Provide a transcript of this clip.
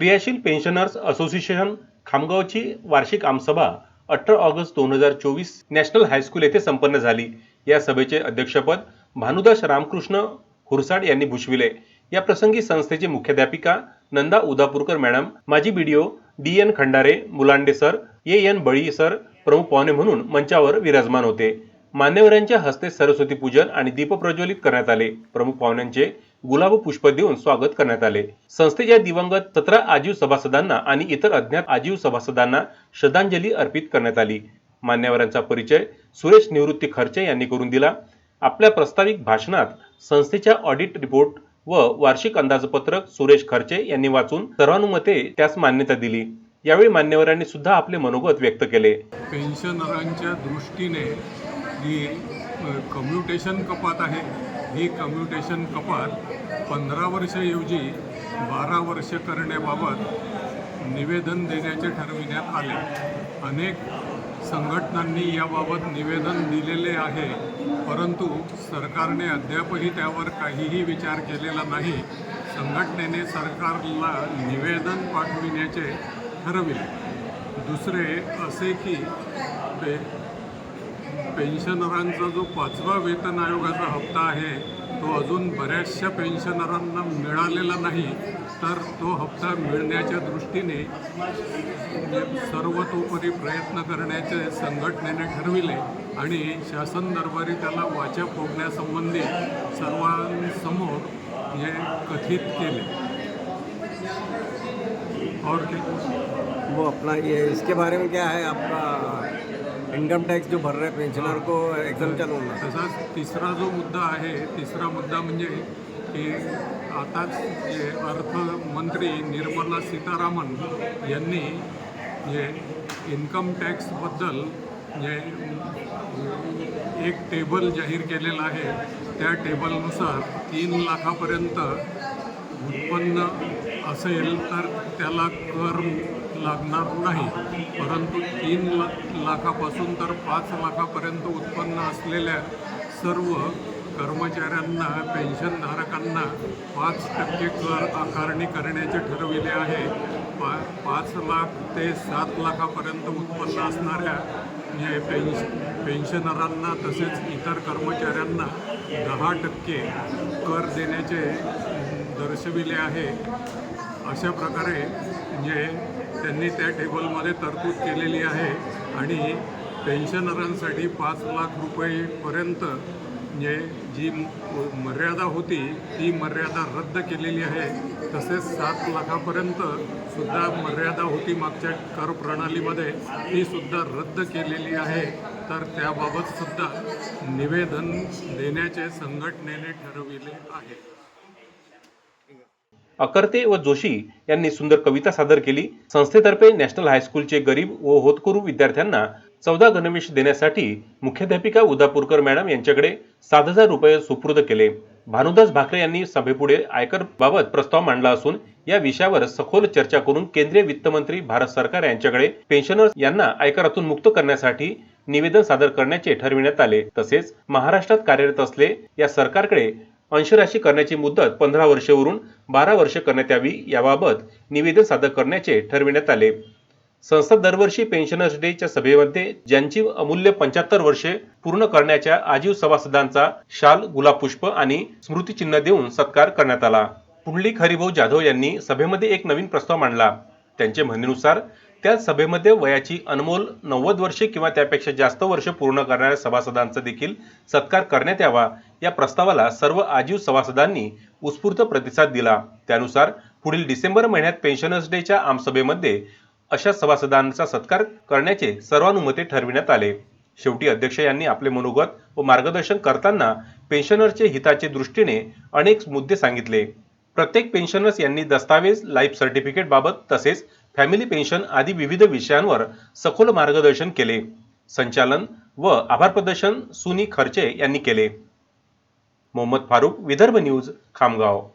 क्रियाशील pensioners association खामगावची वार्षिक आमसभा अठरा ऑगस्ट दोन हजार चोवीस नॅशनल हायस्कूल येथे संपन्न झाली. या सभेचे अध्यक्षपद भानुदास रामकृष्ण हुरसाड यांनी भूषविले. या प्रसंगी संस्थेचे मुख्याध्यापिका नंदा उदापूरकर मॅडम माजी BDO D N Khandare Mulande sir A N Bali sir प्रमुख पाहुणे म्हणून मंचावर विराजमान होते. मान्यवरांच्या हस्ते सरस्वती पूजन आणि दीप प्रज्वलित करण्यात आले. प्रमुख पाहुण्यांचे गुलाब पुष्प देऊन स्वागत करण्यात आले. संस्थेच्या दिवंगत सतरा आजीव सभासदांना आणि इतर अज्ञात आजीव सभासदांना श्रद्धांजली अर्पित करण्यात आली. मान्यवरांचा परिचय सुरेश निवृत्ती खर्चे यांनी करून दिला. आपल्या प्रस्ताविक भाषणात संस्थेच्या ऑडिट रिपोर्ट व वार्षिक अंदाजपत्रक सुरेश खर्चे यांनी वाचून सर्वानुमते त्यास मान्यता दिली. यावेळी मान्यवरांनी सुद्धा आपले मनोगत व्यक्त केले. पेन्शनरांच्या दृष्टीने जी कम्युटेशन कपात आहे. ही कम्युटेशन कपात पंधरा वर्षाऐवजी बारा वर्ष करण्याबाबत निवेदन देण्याचे ठरविण्यात आले. अनेक संघटनांनी याबाबत निवेदन दिलेले आहे परंतु सरकारने अद्यापही त्यावर काहीही विचार केलेला नाही. संघटनेने सरकारला निवेदन पाठविण्याचे ठरविले. दुसरे असे की पेन्शनरांचा जो पाचवा वेतन आयोगाचा हप्ता आहे तो अजून बऱ्याचशा पेन्शनरांना मिळालेला नाही तर तो हप्ता मिळण्याच्या दृष्टीने सर्वतोपरी प्रयत्न करण्याचे संघटनेने ठरविले आणि शासन दरबारी त्याला वाचा फोडण्यासंबंधी सर्वांसमोर हे कथित केले. और क्या? वो अपना ये इसके बारे में क्या है आपका इनकम टॅक्स जो भर रहे पेन्शनर को एकदम चालू तसाच तिसरा जो मुद्दा आहे तिसरा मुद्दा म्हणजे की आताच जे अर्थमंत्री निर्मला सीतारामन यांनी जे इन्कम टॅक्सबद्दल जे एक टेबल जाहीर केलेला आहे त्या टेबलनुसार तीन लाखापर्यंत उत्पन्न असेल तर त्याला कर लागणार नाही. परंतु तीन ला लाखापासून तर पाच लाखापर्यंत उत्पन्न असलेल्या सर्व कर्मचाऱ्यांना पेन्शनधारकांना पाच टक्के कर आकारणी करण्याचे ठरविले आहे. पा पाच लाख ते सात लाखापर्यंत उत्पन्न असणाऱ्या पेन्श पेन्शनरांना तसेच इतर कर्मचाऱ्यांना दहा टक्के कर देण्याचे दर्शविले आहे. अशा प्रकारे म्हणजे त्यांनी त्या टेबलमध्ये तरतूद केलेली आहे आणि पेन्शनरांसाठी पाच लाख रुपयेपर्यंत म्हणजे जी मर्यादा होती ती मर्यादा रद्द केलेली आहे. तसेच सात लाखापर्यंत सुद्धा मर्यादा होती मागच्या कर प्रणालीमध्ये ती सुद्धा रद्द केलेली आहे. तर त्याबाबत सुद्धा निवेदन देण्याचे संघटनेने ठरविले आहे. अकर्ते व जोशी यांनी सुंदर कविता सादर केली. संस्थेतर्फे नॅशनल हायस्कूलचे गरीब व होतकरू विद्यार्थ्यांना चौदा गणवेश देण्यासाठी मुख्याध्यापिका उदापूरकर मॅडम यांच्याकडे सात हजार रुपये सुपूर्द केले. भानुदास भाकरे यांनी सभेपुढे आयकर बाबत प्रस्ताव मांडला असून या विषयावर सखोल चर्चा करून केंद्रीय वित्तमंत्री भारत सरकार यांच्याकडे पेन्शनर्स यांना आयकरातून मुक्त करण्यासाठी निवेदन सादर करण्याचे ठरविण्यात आले. तसेच महाराष्ट्रात कार्यरत असले या सरकारकडे अंशराशी करण्याची मुदत पंधरा वर्षेवरून बारा वर्ष करण्यात यावी याबाबत निवेदन सादर करण्याचे ठरविण्यात आले. संस्था दरवर्षी पेन्शनर्स डेच्या सभेमध्ये ज्यांची अमूल्य पंच्याहत्तर वर्षे पूर्ण करण्याच्या आजीव सभासदांचा शाल गुलाब पुष्प आणि स्मृतिचिन्ह देऊन सत्कार करण्यात आला. पुंडलिक हरिभाऊ जाधव यांनी सभेमध्ये एक नवीन प्रस्ताव मांडला. त्यांचे म्हणणेनुसार त्या सभेमध्ये वयाची अनमोल नव्वद वर्षे किंवा त्यापेक्षा जास्त वर्ष पूर्ण करणाऱ्या सभासदांचा देखील सत्कार करण्यात यावा. या प्रस्तावाला सर्व आजीव सभासदांनी उत्स्फूर्त प्रतिसाद दिला. त्यानुसार पुढील डिसेंबर महिन्यात पेन्शनर्स डेच्या आमसभेमध्ये अशा सभासदांचा सत्कार करण्याचे सर्वानुमते ठरविण्यात आले. शेवटी अध्यक्ष यांनी आपले मनोगत व मार्गदर्शन करताना पेन्शनरचे हिताचे दृष्टीने अनेक मुद्दे सांगितले. प्रत्येक पेन्शनर्स यांनी दस्तावेज लाईफ सर्टिफिकेट बाबत तसेच फॅमिली पेन्शन आदी विविध विषयांवर सखोल मार्गदर्शन केले. संचालन व आभार प्रदर्शन सुनी खर्चे यांनी केले. मोहम्मद फारुक विदर्भ न्यूज खामगाव.